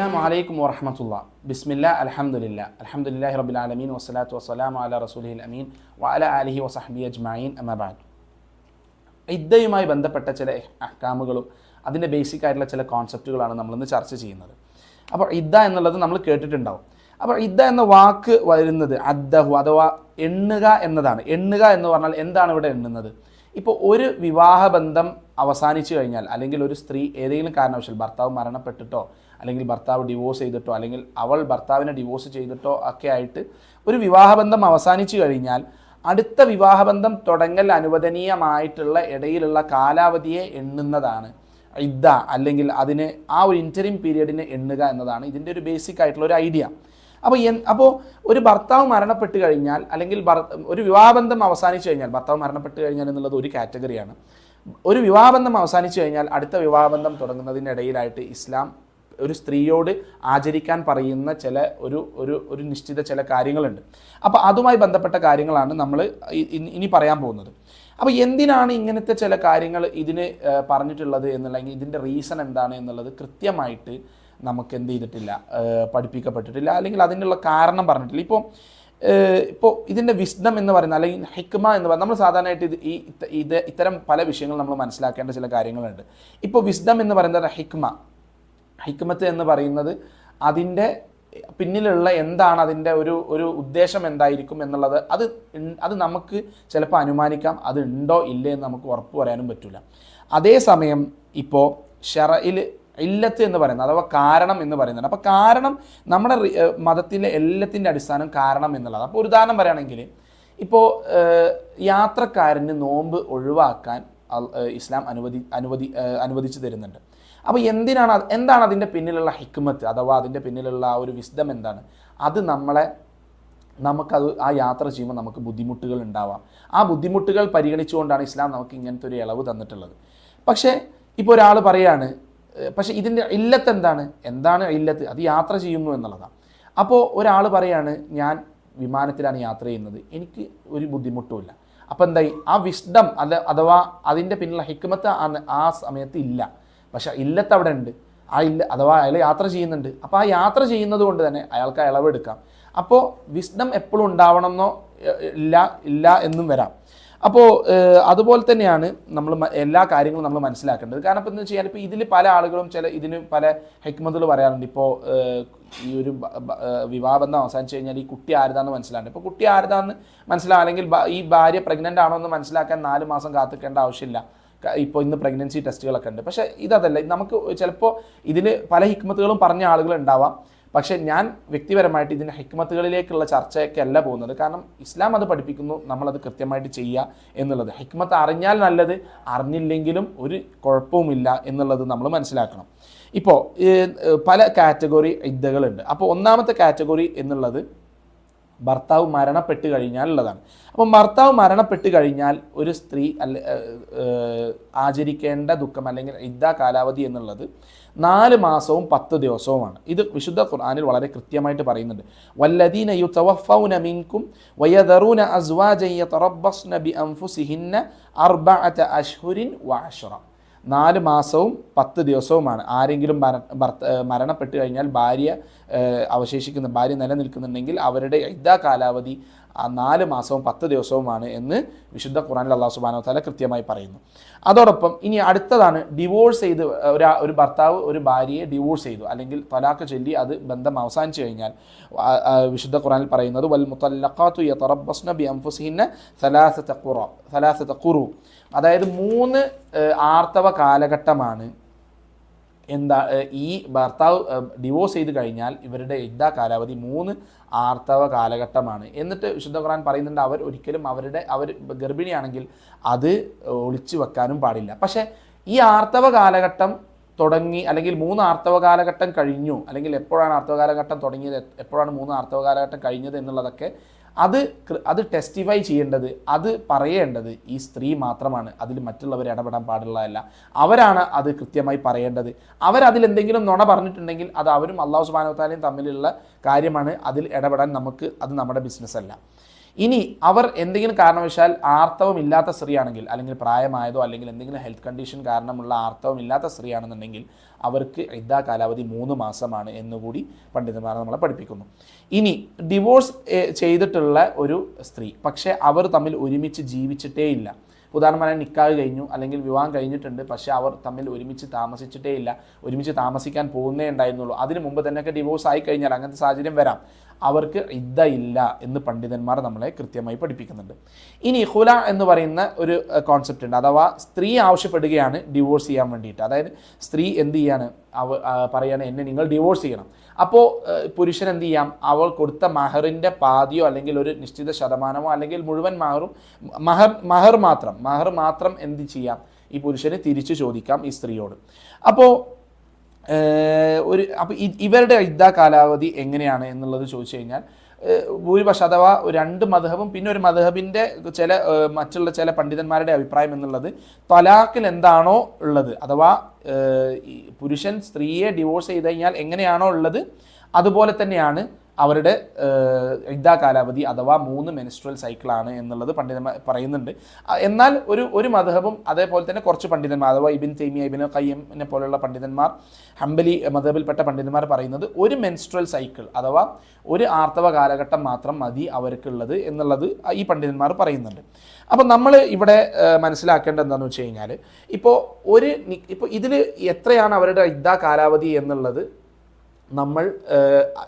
അസ്സലാമു അലൈക്കും വറഹമത്തുള്ള. ബിസ്മില്ല അലഹമുല്ല അലഹമുല്ലാഹി റബിൽ ആലമീൻ. വസ്സലാത്തു വസ്സലാമു അല റസൂലി അമീൻ. വഅല അലഹി വസഹബി അജ്മായിൻ അമബാദ് ഇദ്ദയുമായി ബന്ധപ്പെട്ട ചില അഹ്കാമുകളും അതിന്റെ ബേസിക് ആയിട്ടുള്ള ചില കോൺസെപ്റ്റുകളാണ് നമ്മളിന്ന് ചർച്ച ചെയ്യുന്നത്. അപ്പോൾ ഇദ്ദ എന്നുള്ളത് നമ്മൾ കേട്ടിട്ടുണ്ടാവും. അപ്പോൾ ഇദ്ദ എന്ന വാക്ക് വരുന്നത് അദ്ദഹു അഥവാ എണ്ണുക എന്നതാണ്. എണ്ണുക എന്ന് പറഞ്ഞാൽ എന്താണ് ഇവിടെ എണ്ണുന്നത്? ഇപ്പോൾ ഒരു വിവാഹബന്ധം അവസാനിച്ചു കഴിഞ്ഞാൽ അല്ലെങ്കിൽ ഒരു സ്ത്രീ ഏതെങ്കിലും കാരണവശാൽ ഭർത്താവ് മരണപ്പെട്ടിട്ടോ അല്ലെങ്കിൽ ഭർത്താവ് ഡിവോഴ്സ് ചെയ്തിട്ടോ അല്ലെങ്കിൽ അവൾ ഭർത്താവിനെ ഡിവോഴ്സ് ചെയ്തിട്ടോ ഒക്കെ ആയിട്ട് ഒരു വിവാഹബന്ധം അവസാനിച്ചു കഴിഞ്ഞാൽ അടുത്ത വിവാഹബന്ധം തുടങ്ങൽ അനുവദനീയമായിട്ടുള്ള ഇടയിലുള്ള കാലാവധിയെ എണ്ണുന്നതാണ്. ഇദ്ദ അല്ലെങ്കിൽ അതിന് ആ ഒരു ഇന്ററിം പീരീഡിനെ എണ്ണുക എന്നതാണ് ഇതിന്റെ ഒരു ബേസിക് ആയിട്ടുള്ള ഒരു ഐഡിയ അപ്പോൾ എൻ അപ്പോൾ ഒരു ഭർത്താവ് മരണപ്പെട്ട് കഴിഞ്ഞാൽ അല്ലെങ്കിൽ ഒരു വിവാഹബന്ധം അവസാനിച്ചു കഴിഞ്ഞാൽ ഭർത്താവ് മരണപ്പെട്ട് കഴിഞ്ഞാൽ എന്നുള്ളത് ഒരു കാറ്റഗറിയാണ് ഒരു വിവാഹബന്ധം അവസാനിച്ചു കഴിഞ്ഞാൽ അടുത്ത വിവാഹബന്ധം തുടങ്ങുന്നതിനിടയിലായിട്ട് ഇസ്ലാം ഒരു സ്ത്രീയോട് ആചരിക്കാൻ പറയുന്ന ചില ഒരു ഒരു ഒരു നിശ്ചിത ചില കാര്യങ്ങളുണ്ട്. അപ്പോൾ അതുമായി ബന്ധപ്പെട്ട കാര്യങ്ങളാണ് നമ്മൾ ഇനി പറയാൻ പോകുന്നത്. അപ്പോൾ എന്തിനാണ് ഇങ്ങനത്തെ ചില കാര്യങ്ങൾ ഇതിന് പറഞ്ഞിട്ടുള്ളത് എന്നുള്ളെങ്കിൽ ഇതിന്റെ റീസൺ എന്താണ് എന്നുള്ളത് കൃത്യമായിട്ട് നമുക്ക് എന്ത് ചെയ്തിട്ടില്ല പഠിപ്പിക്കപ്പെട്ടിട്ടില്ല അല്ലെങ്കിൽ അതിനുള്ള കാരണം പറഞ്ഞിട്ടില്ല. ഇപ്പോൾ ഇപ്പോൾ ഇതിന്റെ വിസ്ഡം എന്ന് പറയുന്നത് അല്ലെങ്കിൽ ഹിക്മ എന്ന് പറയുന്നത് നമ്മൾ സാധാരണയായിട്ട് ഇത് ഈ ഇത്ത- ഇത് ഇത്തരം പല വിഷയങ്ങൾ നമ്മൾ മനസ്സിലാക്കേണ്ട ചില കാര്യങ്ങളുണ്ട്. ഇപ്പോൾ വിസ്ഡം എന്ന് പറയുന്നത് ഹിക്മ ഹിക്മത്ത് എന്ന് പറയുന്നത് അതിന്റെ പിന്നിലുള്ള എന്താണ് അതിന്റെ ഒരു ഒരു ഉദ്ദേശം എന്തായിരിക്കും എന്നുള്ളത് അത് അത് നമുക്ക് ചിലപ്പോൾ അനുമാനിക്കാം. അത് ഉണ്ടോ ഇല്ലേ എന്ന് നമുക്ക് ഉറപ്പ് പറയാനും പറ്റില്ല അതേസമയം ഇപ്പോൾ ഷറയിൽ ഇല്ലത്ത് എന്ന് പറയുന്നത് അഥവാ കാരണം എന്ന് പറയുന്നത്. അപ്പോൾ കാരണം നമ്മുടെ മതത്തിലെ എല്ലാത്തിന്റെ അടിസ്ഥാനം കാരണം എന്നുള്ളത്. അപ്പോൾ ഒരു ഉദാഹരണം പറയുകയാണെങ്കിൽ ഇപ്പോൾ യാത്രക്കാരന് നോമ്പ് ഒഴിവാക്കാൻ ഇസ്ലാം അനുവദി അനുവദി അനുവദിച്ചു തരുന്നുണ്ട്. അപ്പോൾ എന്തിനാണ് എന്താണ് അതിന്റെ പിന്നിലുള്ള ഹിക്മത്ത്? അഥവാ അതിന്റെ പിന്നിലുള്ള ആ ഒരു വിസ്ഡം എന്താണ്? അത് നമ്മളെ നമുക്കത് ആ യാത്ര ചെയ്യുമ്പോൾ നമുക്ക് ബുദ്ധിമുട്ടുകൾ ഉണ്ടാവാം. ആ ബുദ്ധിമുട്ടുകൾ പരിഗണിച്ചുകൊണ്ടാണ് ഇസ്ലാം നമുക്ക് ഇങ്ങനത്തെ ഒരു ഇളവ് തന്നിട്ടുള്ളത്. പക്ഷേ ഇപ്പോൾ ഒരാൾ പറയാണ് പക്ഷേ ഇതിന്റെ ഇല്ലത്ത് എന്താണ്? എന്താണ് ഇല്ലത്ത്? അത് യാത്ര ചെയ്യുന്നു എന്നുള്ളതാണ്. അപ്പോൾ ഒരാൾ പറയാണ് ഞാൻ വിമാനത്തിലാണ് യാത്ര ചെയ്യുന്നത്. എനിക്ക് ഒരു ബുദ്ധിമുട്ടുമില്ല അപ്പോൾ എന്തായി? ആ വിസ്ഡം അല്ല അഥവാ അതിന്റെ പിന്നിലുള്ള ഹിക്മത്ത് ആ സമയത്ത് ഇല്ല. പക്ഷെ ഇല്ലത്ത് അവിടെ ഉണ്ട്. ആ ഇല്ല അഥവാ അയാൾ യാത്ര ചെയ്യുന്നുണ്ട്. അപ്പോൾ ആ യാത്ര ചെയ്യുന്നത് കൊണ്ട് തന്നെ അയാൾക്ക് ആ എടുക്കാം. അപ്പോൾ വിസ്ഡം എപ്പോഴും ഉണ്ടാവണമെന്നോ ഇല്ല ഇല്ല എന്നും വരാം. അപ്പോൾ അതുപോലെ തന്നെയാണ് നമ്മൾ എല്ലാ കാര്യങ്ങളും നമ്മൾ മനസ്സിലാക്കേണ്ടത്. കാരണം ഇപ്പോൾ എന്ന് വെച്ച് കഴിഞ്ഞാൽ ഇപ്പോൾ ഇതിൽ പല ആളുകളും ചില ഇതിന് പല ഹെക്മത്തുകൾ പറയാറുണ്ട്. ഇപ്പോൾ ഈ ഒരു വിവാഹബന്ധം അവസാനിച്ച് കഴിഞ്ഞാൽ ഈ കുട്ടി ആരുതാന്ന് മനസ്സിലാണ്ട് ഇപ്പോൾ കുട്ടി ആരുതാന്ന് മനസ്സിലാവും അല്ലെങ്കിൽ ഈ ഭാര്യ പ്രഗ്നന്റ് ആണോ എന്ന് മനസ്സിലാക്കാൻ നാല് മാസം കാത്തിക്കേണ്ട ആവശ്യമില്ല. ഇപ്പോൾ ഇന്ന് പ്രഗ്നൻസി ടെസ്റ്റുകളൊക്കെ ഉണ്ട്. പക്ഷേ ഇതല്ല നമുക്ക് ചിലപ്പോൾ ഇതിന് പല ഹിക്മത്തുകളും പറഞ്ഞ ആളുകൾ ഉണ്ടാവാം. പക്ഷേ ഞാൻ വ്യക്തിപരമായിട്ട് ഇതിന്റെ ഹിക്മത്തുകളിലേക്കുള്ള ചർച്ചയൊക്കെ അല്ല പോകുന്നത്. കാരണം ഇസ്ലാം അത് പഠിപ്പിക്കുന്നു നമ്മളത് കൃത്യമായിട്ട് ചെയ്യുക എന്നുള്ളത്. ഹിക്മത്ത് അറിഞ്ഞാൽ നല്ലത് അറിഞ്ഞില്ലെങ്കിലും ഒരു കുഴപ്പവുമില്ല എന്നുള്ളത് നമ്മൾ മനസ്സിലാക്കണം. ഇപ്പോൾ പല കാറ്റഗറി ഇദ്ദകളുണ്ട്. അപ്പോൾ ഒന്നാമത്തെ കാറ്റഗറി എന്നുള്ളത് ഭർത്താവ് മരണപ്പെട്ട് കഴിഞ്ഞാൽ ഉള്ളതാണ് അപ്പം ഭർത്താവ് മരണപ്പെട്ട് കഴിഞ്ഞാൽ ഒരു സ്ത്രീ അല്ല ആചരിക്കേണ്ട ദുഃഖം അല്ലെങ്കിൽ ഇദ്ദ കാലാവധി എന്നുള്ളത് നാല് മാസവും പത്ത് ദിവസവുമാണ്. ഇത് വിശുദ്ധ ഖുർആാനിൽ വളരെ കൃത്യമായിട്ട് പറയുന്നുണ്ട്. വല്ലദീന യുതവഫൗന മിൻകും വയദറൂന അസ്വാജയ്യ യതറബ്ബസ്ന നബി അംഫുസിഹിന്ന അർബഅത അഷ്ഹുരിൻ വഅശ്റ നാല് മാസവും പത്ത് ദിവസവുമാണ്. ആരെങ്കിലും മരണപ്പെട്ട് കഴിഞ്ഞാൽ ഭാര്യ അവശേഷിക്കുന്ന ഭാര്യ നിലനിൽക്കുന്നുണ്ടെങ്കിൽ അവരുടെ ഇദ്ദ കാലാവധി ആ നാല് മാസവും പത്ത് ദിവസവുമാണ് എന്ന് വിശുദ്ധ ഖുറാനിൽ അള്ളാഹു സുബാനോ തല കൃത്യമായി പറയുന്നു. അതോടൊപ്പം ഇനി അടുത്തതാണ് ഡിവോഴ്സ് ചെയ്ത് ഒരാ ഒരു ഭർത്താവ് ഒരു ഭാര്യയെ ഡിവോഴ്സ് ചെയ്തു. അല്ലെങ്കിൽ തലാക്ക് ചൊല്ലി അത് ബന്ധം അവസാനിച്ചു കഴിഞ്ഞാൽ വിശുദ്ധ ഖുറാനിൽ പറയുന്നത് വൽ മുത്തല്ലഖാത്തു യതറബ്ബസ്ന ബി അൻഫുസിഹിന്ന സലാസത ഖുറ സലാസത ഖുറു. അതായത് മൂന്ന് ആർത്തവ കാലഘട്ടമാണ്. എന്താ ഈ ഭർത്താവ് ഡിവോഴ്സ് ചെയ്ത് കഴിഞ്ഞാൽ ഇവരുടെ ഇദ്ദ കാലാവധി? മൂന്ന് ആർത്തവ കാലഘട്ടമാണ്. എന്നിട്ട് വിശുദ്ധ ഖുർആൻ പറയുന്നുണ്ട് അവർ ഒരിക്കലും അവരുടെ അവർ ഗർഭിണിയാണെങ്കിൽ അത് ഒളിച്ചു വെക്കാനും പാടില്ല. പക്ഷേ ഈ ആർത്തവ കാലഘട്ടം തുടങ്ങി അല്ലെങ്കിൽ മൂന്ന് ആർത്തവ കാലഘട്ടം കഴിഞ്ഞു അല്ലെങ്കിൽ എപ്പോഴാണ് ആർത്തവ കാലഘട്ടം തുടങ്ങിയത് എപ്പോഴാണ് മൂന്ന് ആർത്തവ കാലഘട്ടം കഴിഞ്ഞത് എന്നുള്ളതൊക്കെ അത് അത് ടെസ്റ്റിഫൈ ചെയ്യേണ്ടത് അത് പറയേണ്ടത് ഈ സ്ത്രീ മാത്രമാണ്. അതിൽ മറ്റുള്ളവർ ഇടപെടാൻ പാടുള്ളതല്ല. അവരാണ് അത് കൃത്യമായി പറയേണ്ടത്. അവരതിൽ എന്തെങ്കിലും നുണ പറഞ്ഞിട്ടുണ്ടെങ്കിൽ അത് അവരും അള്ളാഹു സുബാനോത്താലയും തമ്മിലുള്ള കാര്യമാണ്. അതിൽ ഇടപെടാൻ നമുക്ക് അത് നമ്മുടെ ബിസിനസ് അല്ല. ഇനി അവർ എന്തെങ്കിലും കാരണവശാൽ ആർത്തവമില്ലാത്ത സ്ത്രീയാണെങ്കിൽ അല്ലെങ്കിൽ പ്രായമായതോ അല്ലെങ്കിൽ എന്തെങ്കിലും ഹെൽത്ത് കണ്ടീഷൻ കാരണമുള്ള ആർത്തവമില്ലാത്ത സ്ത്രീയാണെന്നുണ്ടെങ്കിൽ അവർക്ക് ഇദ്ദ കാലാവധി മൂന്ന് മാസമാണ് എന്നുകൂടി പണ്ഡിതന്മാർ നമ്മളെ പഠിപ്പിക്കുന്നു. ഇനി ഡിവോഴ്സ് ചെയ്തിട്ടുള്ള ഒരു സ്ത്രീ പക്ഷേ അവർ തമ്മിൽ ഒരുമിച്ച് ജീവിച്ചിട്ടേ ഇല്ല ഉദാഹരണമായി നിക്കാഹ് കഴിഞ്ഞു അല്ലെങ്കിൽ വിവാഹം കഴിഞ്ഞിട്ടുണ്ട് പക്ഷേ അവർ തമ്മിൽ ഒരുമിച്ച് താമസിച്ചിട്ടേ ഇല്ല ഒരുമിച്ച് താമസിക്കാൻ പോകുന്നേ ഉണ്ടായിരുന്നുള്ളൂ. അതിന് മുമ്പ് തന്നെയൊക്കെ ഡിവോഴ്സ് ആയി കഴിഞ്ഞാൽ അങ്ങനത്തെ സാഹചര്യം വരാം. അവർക്ക് ഇദ്ദ ഇല്ല എന്ന് പണ്ഡിതന്മാർ നമ്മളെ കൃത്യമായി പഠിപ്പിക്കുന്നുണ്ട്. ഇനി ഹുല എന്ന് പറയുന്ന ഒരു കോൺസെപ്റ്റ് ഉണ്ട്. അഥവാ സ്ത്രീ ആവശ്യപ്പെടുകയാണ് ഡിവോഴ്സ് ചെയ്യാൻ വേണ്ടിയിട്ട്. അതായത് സ്ത്രീ എന്ത് ചെയ്യാണ്? അവ പറയാണ് എന്നെ നിങ്ങൾ ഡിവോഴ്സ് ചെയ്യണം. അപ്പോൾ പുരുഷൻ എന്ത് ചെയ്യാം? അവൾ കൊടുത്ത മഹറിന്റെ പാതിയോ അല്ലെങ്കിൽ ഒരു നിശ്ചിത ശതമാനമോ അല്ലെങ്കിൽ മുഴുവൻ മഹറും മഹർ മഹർ മാത്രം മഹർ മാത്രം എന്ത് ചെയ്യാം? ഈ പുരുഷന് തിരിച്ചു ചോദിക്കാം ഈ സ്ത്രീയോട്. അപ്പോൾ ഒരു അപ്പോൾ ഇവരുടെ ഇദ്ദ കാലാവധി എങ്ങനെയാണ് എന്നുള്ളത് ചോദിച്ചു കഴിഞ്ഞാൽ ഭൂരിപക്ഷം അഥവാ രണ്ട് മധബും പിന്നെ ഒരു മധബിന്റെ ചില മറ്റുള്ള ചില പണ്ഡിതന്മാരുടെ അഭിപ്രായം എന്നുള്ളത് തലാഖിൽ എന്താണോ ഉള്ളത്? അഥവാ പുരുഷൻ സ്ത്രീയെ ഡിവോഴ്സ് ചെയ്ത് കഴിഞ്ഞാൽ എങ്ങനെയാണോ ഉള്ളത്? അതുപോലെ തന്നെയാണ് അവരുടെ ഇദ്ദാ കാലാവധി അഥവാ മൂന്ന് മെനിസ്ട്രൽ സൈക്കിളാണ് എന്നുള്ളത് പണ്ഡിതന്മാർ പറയുന്നുണ്ട്. എന്നാൽ ഒരു ഒരു മധബും അതേപോലെ തന്നെ കുറച്ച് പണ്ഡിതന്മാർ അഥവാ ഇബിൻ തൈമിയ ഇബിൻ കയ്യമിനെ പോലുള്ള പണ്ഡിതന്മാർ ഹംബലി മധബിൽപ്പെട്ട പണ്ഡിതന്മാർ പറയുന്നത് ഒരു മെൻസ്ട്രൽ സൈക്കിൾ അഥവാ ഒരു ആർത്തവ കാലഘട്ടം മാത്രം മതി അവർക്കുള്ളത് എന്നുള്ളത് ഈ പണ്ഡിതന്മാർ പറയുന്നുണ്ട്. അപ്പോൾ നമ്മൾ ഇവിടെ മനസ്സിലാക്കേണ്ടത് എന്താണെന്ന് വെച്ച് കഴിഞ്ഞാൽ ഇപ്പോൾ ഒരു ഇപ്പോൾ ഇതിൽ എത്രയാണ് അവരുടെ ഇദ്ദാ കാലാവധി എന്നുള്ളത് നമ്മൾ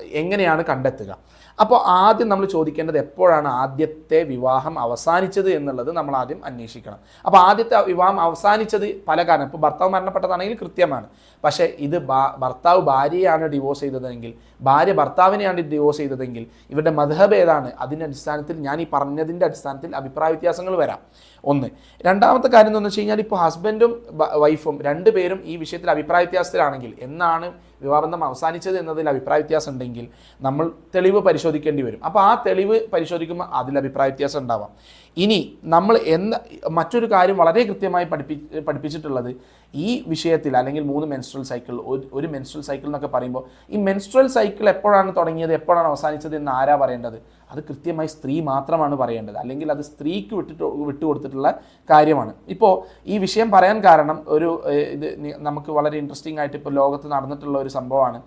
എങ്ങനെയാണ് കണ്ടെത്തുക? അപ്പോൾ ആദ്യം നമ്മൾ ചോദിക്കേണ്ടത് എപ്പോഴാണ് ആദ്യത്തെ വിവാഹം അവസാനിച്ചത് എന്നുള്ളത് നമ്മൾ ആദ്യം അന്വേഷിക്കണം. അപ്പോൾ ആദ്യത്തെ വിവാഹം അവസാനിച്ചത് പല കാരണം. ഇപ്പോൾ ഭർത്താവ് മരണപ്പെട്ടതാണെങ്കിൽ കൃത്യമാണ്. പക്ഷേ ഇത് ഭർത്താവ് ഭാര്യയാണ് ഡിവോഴ്സ് ചെയ്തതെങ്കിൽ ഭാര്യ ഭർത്താവിനെയാണ് ഡിവോഴ്സ് ചെയ്തതെങ്കിൽ ഇവരുടെ മധബ് ഏതാണ്? അതിന്റെ അടിസ്ഥാനത്തിൽ ഞാൻ ഈ പറഞ്ഞതിന്റെ അടിസ്ഥാനത്തിൽ അഭിപ്രായ വ്യത്യാസങ്ങൾ വരാം. ഒന്ന്. രണ്ടാമത്തെ കാര്യം എന്ന് വെച്ച് കഴിഞ്ഞാൽ ഇപ്പോൾ ഹസ്ബൻഡും വൈഫും രണ്ടുപേരും ഈ വിഷയത്തിൽ അഭിപ്രായ വ്യത്യാസത്തിലാണെങ്കിൽ എന്നാണ് വിവാഹബന്ധം അവസാനിച്ചത് എന്നതിൽ അഭിപ്രായ വ്യത്യാസം ഉണ്ടെങ്കിൽ നമ്മൾ തെളിവ് പരിശോധിക്കേണ്ടി വരും. അപ്പോൾ ആ തെളിവ് പരിശോധിക്കുമ്പോൾ അതിൽ അഭിപ്രായ വ്യത്യാസം ഉണ്ടാവാം. ഇനി നമ്മൾ എന്ന മറ്റൊരു കാര്യം വളരെ കൃത്യമായി പഠിപ്പി പഠിപ്പിച്ചിട്ടുള്ളത് ഈ വിഷയത്തിൽ അല്ലെങ്കിൽ മൂന്ന് മെൻസ്ട്രൽ സൈക്കിൾ ഒരു- മെൻസ്ട്രൽ സൈക്കിൾ എന്നൊക്കെ പറയുമ്പോൾ ഈ മെൻസ്ട്രൽ സൈക്കിൾ എപ്പോഴാണ് തുടങ്ങിയത് എപ്പോഴാണ് അവസാനിച്ചത് എന്ന് ആരാ പറയേണ്ടത്? അത് കൃത്യമായി സ്ത്രീ മാത്രമാണ് പറയേണ്ടത്. അല്ലെങ്കിൽ അത് സ്ത്രീക്ക് വിട്ടിട്ട് വിട്ടുകൊടുത്തിട്ടുള്ള കാര്യമാണ്. ഇപ്പോൾ ഈ വിഷയം പറയാൻ കാരണം ഒരു ഇത് നമുക്ക് വളരെ ഇൻട്രസ്റ്റിംഗ് ആയിട്ട് ഇപ്പോൾ ലോകത്ത് നടന്നിട്ടുള്ള ഒരു സംഭവമാണ്.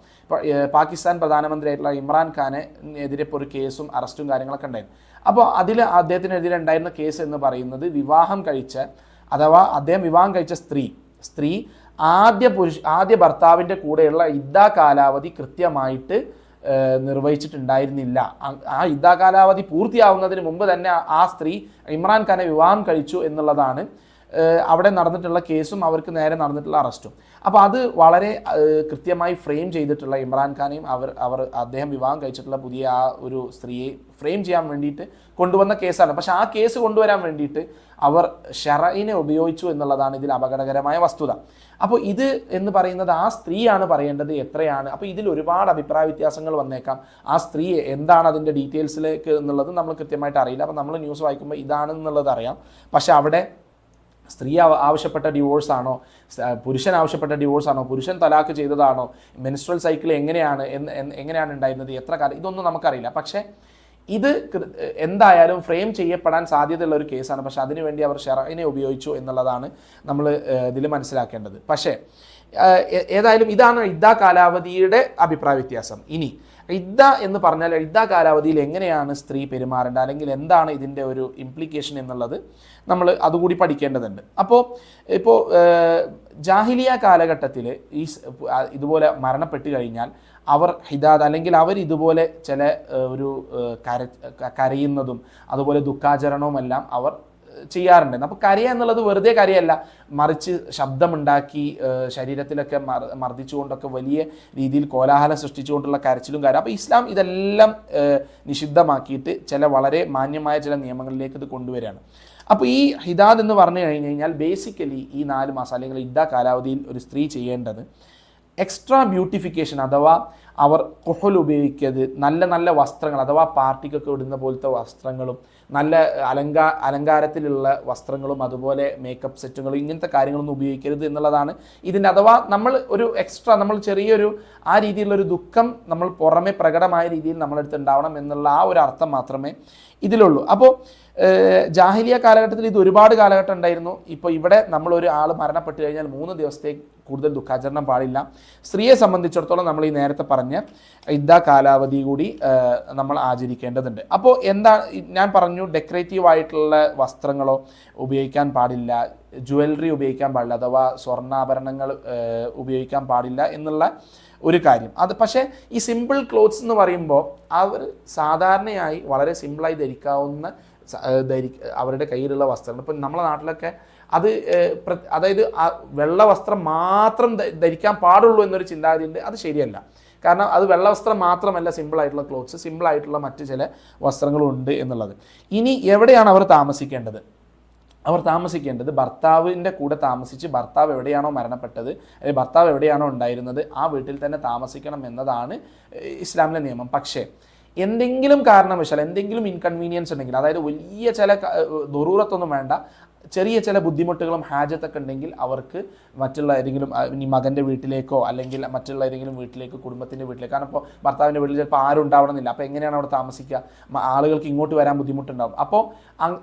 പാകിസ്ഥാൻ പ്രധാനമന്ത്രിയായിട്ടുള്ള ഇമ്രാൻ ഖാനെ എതിരെ ഇപ്പോൾ ഒരു കേസും അറസ്റ്റും കാര്യങ്ങളൊക്കെ ഉണ്ടായിരുന്നു. അപ്പോൾ അതിൽ അദ്ദേഹത്തിനെതിരെ ഉണ്ടായിരുന്ന കേസ് എന്ന് പറയുന്നത് വിവാഹം കഴിച്ച അഥവാ അദ്ദേഹം വിവാഹം കഴിച്ച സ്ത്രീ സ്ത്രീ ആദ്യ പുരുഷ ആദ്യ ഭർത്താവിന്റെ കൂടെയുള്ള ഇദ്ദാ കാലാവധി കൃത്യമായിട്ട് നിർവഹിച്ചിട്ടുണ്ടായിരുന്നില്ല. ആ- യുദ്ധകാലാവധി യുദ്ധ കാലാവധി പൂർത്തിയാവുന്നതിന് മുമ്പ് തന്നെ ആ സ്ത്രീ ഇമ്രാൻ ഖാനെ വിവാഹം കഴിച്ചു എന്നുള്ളതാണ്. അവിടെ നടന്നിട്ടുള്ള കേസും അവർക്ക് നേരെ നടന്നിട്ടുള്ള അറസ്റ്റും. അപ്പോൾ അത് വളരെ കൃത്യമായി ഫ്രെയിം ചെയ്തിട്ടുള്ള ഇമ്രാൻ ഖാനെയും അവർ അവർ അദ്ദേഹം വിവാഹം കഴിച്ചിട്ടുള്ള പുതിയ ആ ഒരു സ്ത്രീയെ ഫ്രെയിം ചെയ്യാൻ വേണ്ടിയിട്ട് കൊണ്ടുവന്ന കേസാണ്. പക്ഷെ ആ കേസ് കൊണ്ടുവരാൻ വേണ്ടിയിട്ട് അവർ ഷെറയിനെ ഉപയോഗിച്ചു എന്നുള്ളതാണ് ഇതിൽ അപകടകരമായ വസ്തുത. അപ്പോൾ ഇത് എന്ന് പറയുന്നത് ആ സ്ത്രീയാണ് പറയേണ്ടത് എത്രയാണ്? അപ്പോൾ ഇതിൽ ഒരുപാട് അഭിപ്രായ വ്യത്യാസങ്ങൾ വന്നേക്കാം. ആ സ്ത്രീയെ എന്താണ് അതിന്റെ ഡീറ്റെയിൽസിലേക്ക് എന്നുള്ളത് നമ്മൾ കൃത്യമായിട്ട് അറിയില്ല. അപ്പോൾ നമ്മൾ ന്യൂസ് വായിക്കുമ്പോൾ ഇതാണെന്നുള്ളത് അറിയാം. പക്ഷെ അവിടെ സ്ത്രീ ആവ- ആവശ്യപ്പെട്ട ഡിവോഴ്സ് ആണോ? പുരുഷൻ ആവശ്യപ്പെട്ട ഡിവോഴ്സ് ആണോ? പുരുഷൻ തലാക്ക് ചെയ്തതാണോ? മെൻസ്ട്രൽ സൈക്കിൾ എങ്ങനെയാണ്? എങ്ങനെയാണ് ഉണ്ടായിരുന്നത്? എത്ര കാലം ഇതൊന്നും നമുക്കറിയില്ല. പക്ഷേ ഇത് എന്തായാലും ഫ്രെയിം ചെയ്യപ്പെടാൻ സാധ്യതയുള്ള ഒരു കേസാണ് പക്ഷെ അതിനുവേണ്ടി അവർ ഷെറൈനെ ഉപയോഗിച്ചു എന്നുള്ളതാണ് നമ്മൾ ഇതിൽ മനസ്സിലാക്കേണ്ടത്. പക്ഷേ ഏതായാലും ഇതാണ് ഇദ്ദ കാലാവധിയുടെ അഭിപ്രായ വ്യത്യാസം. ഇനി ഇദ്ദ എന്ന് പറഞ്ഞാൽ ഇദ്ദ കാലാവധിയിൽ എങ്ങനെയാണ് സ്ത്രീ പെരുമാറേണ്ടത്? അല്ലെങ്കിൽ എന്താണ് ഇതിന്റെ ഒരു ഇംപ്ലിക്കേഷൻ എന്നുള്ളത് നമ്മൾ അതുകൂടി പഠിക്കേണ്ടതുണ്ട്. അപ്പോൾ ഇപ്പോൾ ജാഹിലിയ കാലഘട്ടത്തിൽ ഈ ഇതുപോലെ മരണപ്പെട്ട് കഴിഞ്ഞാൽ അവർ ഹിദാദ് അല്ലെങ്കിൽ അവർ ഇതുപോലെ ചില ഒരു കര കരയുന്നതും അതുപോലെ ദുഃഖാചരണവുമെല്ലാം അവർ ചെയ്യാറുണ്ട്. അപ്പോൾ കരയ എന്നുള്ളത് വെറുതെ കരയല്ല. മറിച്ച് ശബ്ദമുണ്ടാക്കി ശരീരത്തിലൊക്കെ മർ മർദ്ദിച്ചുകൊണ്ടൊക്കെ വലിയ രീതിയിൽ കോലാഹലം സൃഷ്ടിച്ചുകൊണ്ടുള്ള കരച്ചിലും കാര്യം അപ്പോൾ ഇസ്ലാം ഇതെല്ലാം നിഷിദ്ധമാക്കിയിട്ട് ചില വളരെ മാന്യമായ ചില നിയമങ്ങളിലേക്ക് ഇത് കൊണ്ടുവരികയാണ്. അപ്പോൾ ഈ ഹിദാദ് എന്ന് പറഞ്ഞു കഴിഞ്ഞു കഴിഞ്ഞാൽ ബേസിക്കലി ഈ നാല് മാസം അല്ലെങ്കിൽ ഇദ്ദ കാലാവധിയിൽ ഒരു സ്ത്രീ ചെയ്യേണ്ടത്. എക്സ്ട്രാ ബ്യൂട്ടിഫിക്കേഷൻ അഥവാ അവർ കുഹൽ ഉപയോഗിക്കരുത്. നല്ല നല്ല വസ്ത്രങ്ങൾ അഥവാ പാർട്ടിക്കൊക്കെ ഇടുന്ന പോലത്തെ വസ്ത്രങ്ങളും നല്ല അലങ്കാ അലങ്കാരത്തിലുള്ള വസ്ത്രങ്ങളും അതുപോലെ മേക്കപ്പ് സെറ്റുകളും ഇങ്ങനത്തെ കാര്യങ്ങളൊന്നും ഉപയോഗിക്കരുത് എന്നുള്ളതാണ് ഇതിന്റെ അഥവാ നമ്മൾ ഒരു എക്സ്ട്രാ നമ്മൾ ചെറിയൊരു ആ രീതിയിലുള്ളൊരു ദുഃഖം നമ്മൾ പുറമെ പ്രകടമായ രീതിയിൽ നമ്മളെടുത്ത് ഉണ്ടാവണം എന്നുള്ള ആ ഒരു അർത്ഥം മാത്രമേ ഇതിലുള്ളൂ. അപ്പോൾ ജാഹിലിയ കാലഘട്ടത്തിൽ ഇത് ഒരുപാട് കാലഘട്ടം ഉണ്ടായിരുന്നു. ഇപ്പോൾ ഇവിടെ നമ്മൾ ഒരു ആൾ മരണപ്പെട്ട് കഴിഞ്ഞാൽ മൂന്ന് ദിവസത്തെ കൂടുതൽ ദുഃഖാചരണം പാടില്ല. സ്ത്രീയെ സംബന്ധിച്ചിടത്തോളം നമ്മൾ ഈ നേരത്തെ പറഞ്ഞ ഇദ്ദ കാലാവധി കൂടി നമ്മൾ ആചരിക്കേണ്ടതുണ്ട്. അപ്പോൾ എന്താ ഞാൻ പറഞ്ഞു ഡെക്കറേറ്റീവ് ആയിട്ടുള്ള വസ്ത്രങ്ങളോ ഉപയോഗിക്കാൻ പാടില്ല ജുവലറി ഉപയോഗിക്കാൻ പാടില്ല അഥവാ സ്വർണാഭരണങ്ങൾ ഉപയോഗിക്കാൻ പാടില്ല എന്നുള്ള ഒരു കാര്യം. അത് പക്ഷേ ഈ സിമ്പിൾ ക്ലോത്ത്സ് എന്ന് പറയുമ്പോൾ അവർ സാധാരണയായി വളരെ സിമ്പിളായി ധരിക്കാവുന്ന അവരുടെ കയ്യിലുള്ള വസ്ത്രങ്ങൾ. ഇപ്പം നമ്മളെ നാട്ടിലൊക്കെ അത് അതായത് വെള്ള വസ്ത്രം മാത്രം ധരിക്കാൻ പാടുള്ളൂ എന്നൊരു ചിന്താഗതി ഉണ്ട് അത് ശരിയല്ല. കാരണം അത് വെള്ള വസ്ത്രം മാത്രമല്ല സിമ്പിൾ ആയിട്ടുള്ള ക്ലോത്ത്സ് സിമ്പിൾ ആയിട്ടുള്ള മറ്റ് ചില വസ്ത്രങ്ങളും ഉണ്ട് എന്നുള്ളത്. ഇനി എവിടെയാണ് അവർ താമസിക്കേണ്ടത്? അവർ താമസിക്കേണ്ടത് ഭർത്താവിന്റെ കൂടെ താമസിച്ച് ഭർത്താവ് എവിടെയാണോ മരണപ്പെട്ടത് അല്ലെങ്കിൽ ഭർത്താവ് എവിടെയാണോ ഉണ്ടായിരുന്നത് ആ വീട്ടിൽ തന്നെ താമസിക്കണം എന്നതാണ് ഇസ്ലാമിലെ നിയമം. പക്ഷേ എന്തെങ്കിലും കാരണവശാൽ എന്തെങ്കിലും ഇൻകൺവീനിയൻസ് ഉണ്ടെങ്കിൽ അതായത് വലിയ ചില ദുറൂറത്തൊന്നും വേണ്ട. ചെറിയ ചില ബുദ്ധിമുട്ടുകളും ഹാജത്തൊക്കെ ഉണ്ടെങ്കിൽ അവർക്ക് മറ്റുള്ള ഏതെങ്കിലും ഇനി മകന്റെ വീട്ടിലേക്കോ അല്ലെങ്കിൽ മറ്റുള്ള ഏതെങ്കിലും വീട്ടിലേക്ക് കുടുംബത്തിന്റെ വീട്ടിലേക്ക്. കാരണം ഇപ്പോൾ ഭർത്താവിന്റെ വീട്ടിൽ ചിലപ്പോൾ ആരും ഉണ്ടാവണമെന്നില്ല. അപ്പോൾ എങ്ങനെയാണ് അവിടെ താമസിക്കുക? ആളുകൾക്ക് ഇങ്ങോട്ട് വരാൻ ബുദ്ധിമുട്ടുണ്ടാവും. അപ്പോൾ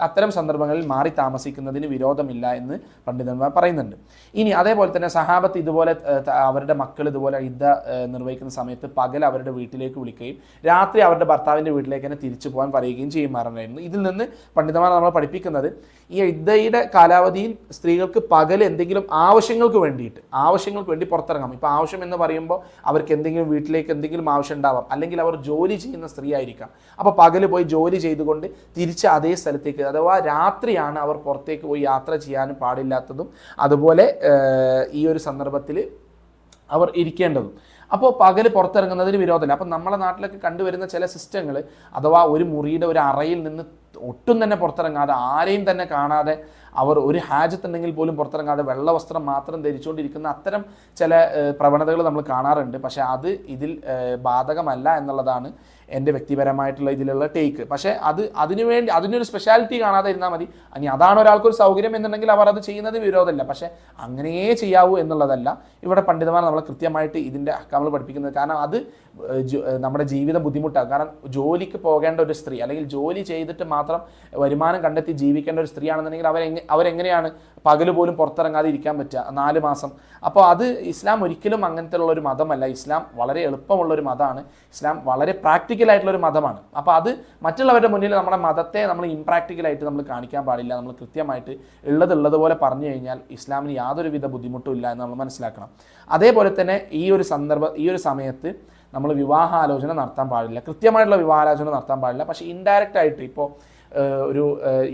അത്തരം സന്ദർഭങ്ങളിൽ മാറി താമസിക്കുന്നതിന് വിരോധമില്ല എന്ന് പണ്ഡിതന്മാർ പറയുന്നുണ്ട്. ഇനി അതേപോലെ തന്നെ സഹാബത്ത് ഇതുപോലെ അവരുടെ മക്കൾ ഇതുപോലെ യുദ്ധ നിർവഹിക്കുന്ന സമയത്ത് പകൽ അവരുടെ വീട്ടിലേക്ക് വിളിക്കുകയും രാത്രി അവരുടെ ഭർത്താവിന്റെ വീട്ടിലേക്ക് തന്നെ തിരിച്ചു പോകാൻ പറയുകയും ചെയ്യുമാറുണ്ടായിരുന്നു ഇതിൽ നിന്ന് പണ്ഡിതന്മാർ നമ്മൾ പഠിപ്പിക്കുന്നത് ഈ ഇദ്ദയുടെ കാലാവധിയിൽ സ്ത്രീകൾക്ക് പകൽ എന്തെങ്കിലും ആവശ്യങ്ങൾക്ക് വേണ്ടിയിട്ട് ആവശ്യങ്ങൾക്ക് വേണ്ടി പുറത്തിറങ്ങാം. ഇപ്പോൾ ആവശ്യം എന്ന് പറയുമ്പോൾ അവർക്ക് എന്തെങ്കിലും വീട്ടിലേക്ക് എന്തെങ്കിലും ആവശ്യം ഉണ്ടാവാം. അല്ലെങ്കിൽ അവർ ജോലി ചെയ്യുന്ന സ്ത്രീ ആയിരിക്കാം. അപ്പോൾ പകൽ പോയി ജോലി ചെയ്തുകൊണ്ട് തിരിച്ച് അതേ സ്ഥലത്തേക്ക് അഥവാ രാത്രിയാണ് അവർ പുറത്തേക്ക് പോയി യാത്ര ചെയ്യാനും പാടില്ലാത്തതും അതുപോലെ ഈ ഒരു സന്ദർഭത്തിൽ അവർ ഇരിക്കേണ്ടതും. അപ്പോൾ പകൽ പുറത്തിറങ്ങുന്നതിന് വിരോധമില്ല. അപ്പം നമ്മുടെ നാട്ടിലൊക്കെ കണ്ടുവരുന്ന ചില സിസ്റ്റങ്ങൾ അഥവാ ഒരു മുറിയുടെ ഒരു അറയിൽ നിന്ന് ഒട്ടും തന്നെ പുറത്തിറങ്ങാതെ ആരെയും തന്നെ കാണാതെ അവർ ഒരു ഹാജത്തുണ്ടെങ്കിൽ പോലും പുറത്തിറങ്ങാതെ വെള്ള വസ്ത്രം മാത്രം ധരിച്ചുകൊണ്ടിരിക്കുന്ന അത്തരം ചില പ്രവണതകൾ നമ്മൾ കാണാറുണ്ട്. പക്ഷേ അത് ഇതിൽ ബാധകമല്ല എന്നുള്ളതാണ് എന്റെ വ്യക്തിപരമായിട്ടുള്ള ഇതിലുള്ള ടേക്ക് പക്ഷേ അത് അതിനുവേണ്ടി അതിനൊരു സ്പെഷ്യാലിറ്റി കാണാതെ ഇരുന്നാൽ മതി. ഇനി അതാണ് ഒരാൾക്കൊരു സൗകര്യം എന്നുണ്ടെങ്കിൽ അവർ അത് ചെയ്യുന്നത് വിരോധമല്ല. പക്ഷേ അങ്ങനെയേ ചെയ്യാവൂ എന്നുള്ളതല്ല ഇവിടെ പണ്ഡിതന്മാർ നമ്മൾ കൃത്യമായിട്ട് ഇതിന്റെ അക്കാമൾ പഠിപ്പിക്കുന്നത്. കാരണം അത് നമ്മുടെ ജീവിതം ബുദ്ധിമുട്ടാണ് കാരണം ജോലിക്ക് പോകേണ്ട ഒരു സ്ത്രീ അല്ലെങ്കിൽ ജോലി ചെയ്തിട്ട് മാത്രം വരുമാനം കണ്ടെത്തി ജീവിക്കേണ്ട ഒരു സ്ത്രീയാണെന്നുണ്ടെങ്കിൽ അവരെങ്ങനെ അവരെങ്ങനെയാണ് പകൽ പോലും പുറത്തിറങ്ങാതെ ഇരിക്കാൻ പറ്റുക? നാല് മാസം. അപ്പോൾ അത് ഇസ്ലാം ഒരിക്കലും അങ്ങനത്തെ ഒരു മതമല്ല. ഇസ്ലാം വളരെ എളുപ്പമുള്ള ഒരു മതമാണ്. ഇസ്ലാം വളരെ പ്രാക്ടിക്കലായിട്ടുള്ള ഒരു മതമാണ്. അപ്പോൾ അത് മറ്റുള്ളവരുടെ മുന്നിൽ നമ്മുടെ മതത്തെ നമ്മൾ ഇംപ്രാക്ടിക്കലായിട്ട് നമ്മൾ കാണിക്കാൻ പാടില്ല. നമ്മൾ കൃത്യമായിട്ട് ഉള്ളതുള്ളത് പോലെ പറഞ്ഞു കഴിഞ്ഞാൽ ഇസ്ലാമിന് യാതൊരുവിധ ബുദ്ധിമുട്ടും ഇല്ല എന്ന് നമ്മൾ മനസ്സിലാക്കണം. അതേപോലെ തന്നെ ഈ ഒരു സന്ദർഭം ഈ ഒരു സമയത്ത് നമ്മൾ വിവാഹാലോചന നടത്താൻ പാടില്ല. കൃത്യമായിട്ടുള്ള വിവാഹാലോചന നടത്താൻ പാടില്ല. പക്ഷേ ഇൻഡയറക്റ്റ് ആയിട്ട് ഇപ്പോൾ ഒരു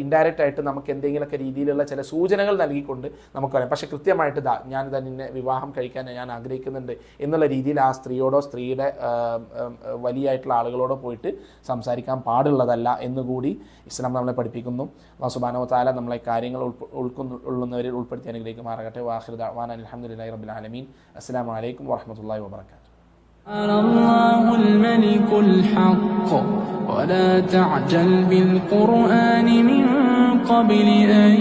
ഇൻഡയറക്റ്റ് ആയിട്ട് നമുക്ക് എന്തെങ്കിലുമൊക്കെ രീതിയിലുള്ള ചില സൂചനകൾ നൽകിക്കൊണ്ട് നമുക്ക് പറയാം. പക്ഷേ കൃത്യമായിട്ട് ദാ ഞാൻ തന്നെ വിവാഹം കഴിക്കാൻ ഞാൻ ആഗ്രഹിക്കുന്നുണ്ട് എന്നുള്ള രീതിയിൽ ആ സ്ത്രീയോടോ സ്ത്രീയുടെ വലിയായിട്ടുള്ള ആളുകളോടോ പോയിട്ട് സംസാരിക്കാൻ പാടുള്ളതല്ല എന്നുകൂടി ഇസ്ലാം നമ്മളെ പഠിപ്പിക്കുന്നു. വസുബാനോ താല നമ്മളെ കാര്യങ്ങൾ ഉൾക്കൊള്ളുന്നവരിൽ ഉൾപ്പെടുത്തി അനുഗ്രഹിക്കുമാറാകട്ടെ. വാഹൃദ വാൻ അലഹമുല്ലാ റബുലാലമീൻ അസ്സാം വലൈക്കും വാഹമത്തല്ലാ വാബർക്കാത്തു الله الملك الحق. ولا تعجل بالقرآن من قبل أن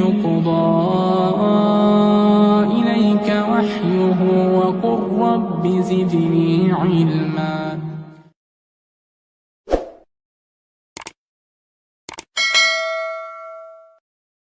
يقضى إليك وحيه وقل رب زدني علما.